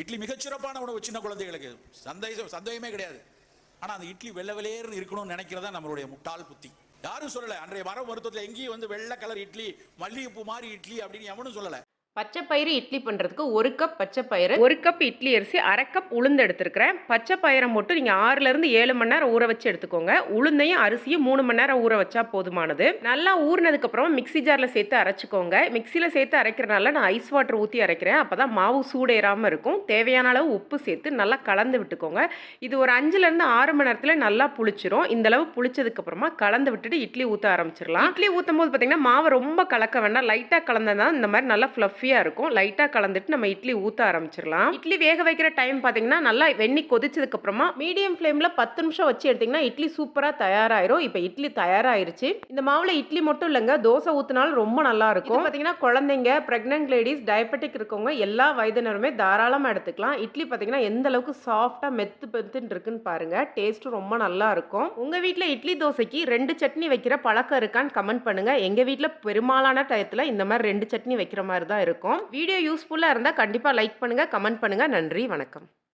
இட்லி மிகச்சிறப்பான உணவு சின்ன குழந்தைகளுக்கு. சந்தேகம் சந்தேகமே கிடையாது. ஆனால் அந்த இட்லி வெள்ளை வெளையர்னு இருக்கணும்னு நினைக்கிறதா நம்மளுடைய முட்டாள் புத்தி. யாரும் சொல்லலை. அன்றைய மரம் மருத்துவத்தில் எங்கேயும் வந்து வெள்ளை கலர் இட்லி மல்லிகைப்பூ மாதிரி இட்லி அப்படின்னு எவனும் சொல்லலை. பச்சை பயிறு இட்லி பண்ணுறதுக்கு ஒரு கப் பச்சை பயிறு ஒரு கப் இட்லி அரிசி அரை கப் உளுந்து எடுத்துருக்கிறேன். பச்சை பயிரை மட்டும் நீங்கள் ஆறுலேருந்து ஏழு மணி நேரம் ஊற வச்சு எடுத்துக்கோங்க. உளுந்தையும் அரிசியும் மூணு மணி நேரம் ஊற வச்சா போதுமானது. நல்லா ஊறினதுக்கப்புறம் மிக்ஸி ஜாரில் சேர்த்து அரைச்சிக்கோங்க. மிக்சியில் சேர்த்து அரைக்கிறனால நான் ஐஸ் வாட்டர் ஊற்றி அரைக்கிறேன். அப்போ தான் மாவு சூடேறாமல் இருக்கும். தேவையான அளவு உப்பு சேர்த்து நல்லா கலந்து விட்டுக்கோங்க. இது ஒரு அஞ்சுலேருந்து ஆறு மணி நேரத்தில் நல்லா புளிச்சிரும். இந்தளவு புளிச்சதுக்கப்புறமா கலந்து விட்டுட்டு இட்லி ஊற்ற ஆரம்பிச்சிடலாம். இட்லி ஊற்றும் போது பார்த்தீங்கன்னா மாவை ரொம்ப கலக்க வேண்டாம். லைட்டாக கலந்தா இந்த மாதிரி நல்லா ஃப்ளஃபியாக இருக்கும். லைட்டாக கலந்துட்டு நம்ம இட்லி ஊற்ற ஆரம்பிச்சிடலாம். இட்லி வேக வைக்கிற டைம் பார்த்தீங்கன்னா நல்லா வெண்ணி கொதிச்சதுக்கு அப்புறமா மீடியம் ஃப்ளேமில் பத்து நிமிஷம் வச்சு எடுத்தீங்கன்னா இட்லி சூப்பராக தயாராயிரும். இப்போ இட்லி தயாராயிருச்சு. இந்த மாவில் இட்லி மட்டும் இல்லைங்க தோசை ஊற்றினாலும் ரொம்ப நல்லா இருக்கும். பார்த்தீங்கன்னா குழந்தைங்க ப்ரெக்னென்ட் லேடிஸ் டயபெட்டிக் இருக்கவங்க எல்லா வயதினருமே தாராளமாக எடுத்துக்கலாம். இட்லி பார்த்தீங்கன்னா எந்த அளவுக்கு சாஃப்டாக மெத்து பெத்துன்னு இருக்குன்னு பாருங்க. டேஸ்ட்டும் ரொம்ப நல்லா இருக்கும். உங்கள் வீட்டில் இட்லி தோசைக்கு ரெண்டு சட்னி வைக்கிற பழக்கம் இருக்கான்னு கமெண்ட் பண்ணுங்கள் எங்கள் வீட்டில் பெரும்பாலான டயத்தில் இந்த மாதிரி ரெண்டு சட்னி வைக்கிற மாதிரி தான் இருக்கும் இருக்கும். வீடியோ யூஸ்ஃபுல்லாக இருந்தால் கண்டிப்பாக லைக் பண்ணுங்கள் கமெண்ட் பண்ணுங்கள் நன்றி வணக்கம்.